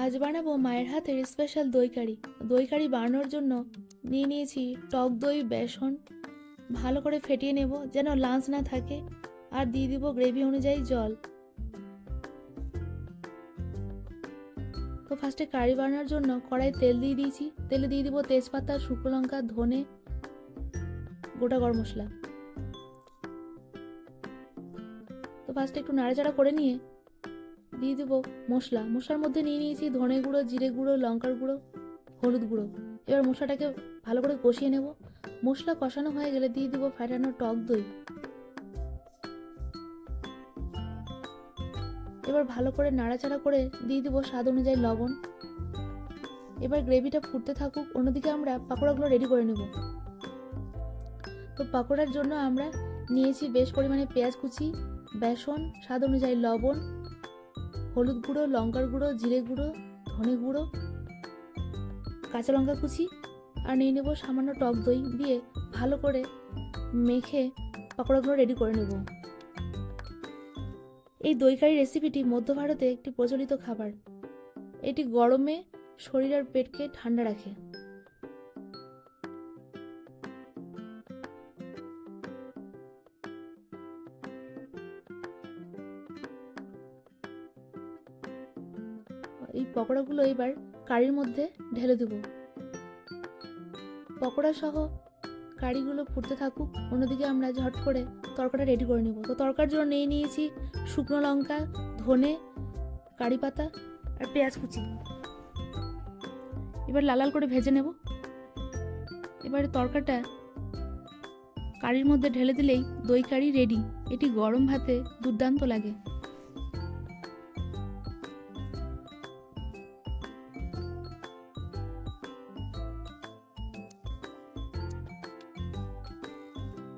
আজ বানাবো মায়ের হাতের স্পেশাল দই কারি দই কারি বানানোর জন্য নিয়ে নিয়েছি টক দই, বেসন। ভালো করে ফেটিয়ে নেব যেন লাঞ্চ না থাকে। আর দিয়ে দিব গ্রেভি অনুযায়ী জল। তো ফার্স্টে কারি বানানোর জন্য কড়াই তেল দিয়ে দিয়েছি। তেলে দিয়ে দিব তেজপাতা, শুকনো লঙ্কা, ধনে, গোটা গরম মশলা। তো ফার্স্টে একটু নাড়াচাড়া করে নিয়ে দিয়ে দেবো মশলা। মশলার মধ্যে নিয়ে নিয়েছি ধনে গুঁড়ো, জিরে গুঁড়ো, লঙ্কার গুঁড়ো, হলুদ গুঁড়ো। এবার মশলাটাকে ভালো করে কষিয়ে নেব। মশলা কষানো হয়ে গেলে দিয়ে দেবো ফাটানো টক দই। এবার ভালো করে নাড়াচাড়া করে দিয়ে দেবো স্বাদ অনুযায়ী লবণ। এবার গ্রেভিটা ফুটতে থাকুক, অন্যদিকে আমরা পাকোড়াগুলো রেডি করে নেব। তো পাকোড়ার জন্য আমরা নিয়েছি বেশ পরিমাণে পেঁয়াজ কুচি, বেসন, স্বাদ অনুযায়ী লবণ। হলুদ গুঁড়ো, লঙ্কার গুঁড়ো, জিরে গুঁড়ো, ধনে গুঁড়ো, কাঁচা লঙ্কা কুচি আর নিয়ে নেব সামান্য টক দই দিয়ে ভালো করে মেখে পকোড়াগুলো রেডি করে নেব। এই দইকারি রেসিপিটি মধ্য ভারতে একটি প্রচলিত খাবার। এটি গরমে শরীর আর পেটকে ঠান্ডা রাখে। এই পকোড়াগুলো এবার কারির মধ্যে ঢেলে দেব। পকোড়া সহ কারিগুলো ফুটতে থাকুক, অন্যদিকে আমরা ঝট করে তরকাটা রেডি করে নেব। তো তরকার জন্য নিয়ে নিয়েছি শুকনো লঙ্কা, ধনে, কারি পাতা আর পেঁয়াজ কুচি। এবার লাল লাল করে ভেজে নেব। এবারে তরকাটা কারির মধ্যে ঢেলে দিলেই দই কারি রেডি এটি গরম ভাতে দুর্দান্ত লাগে।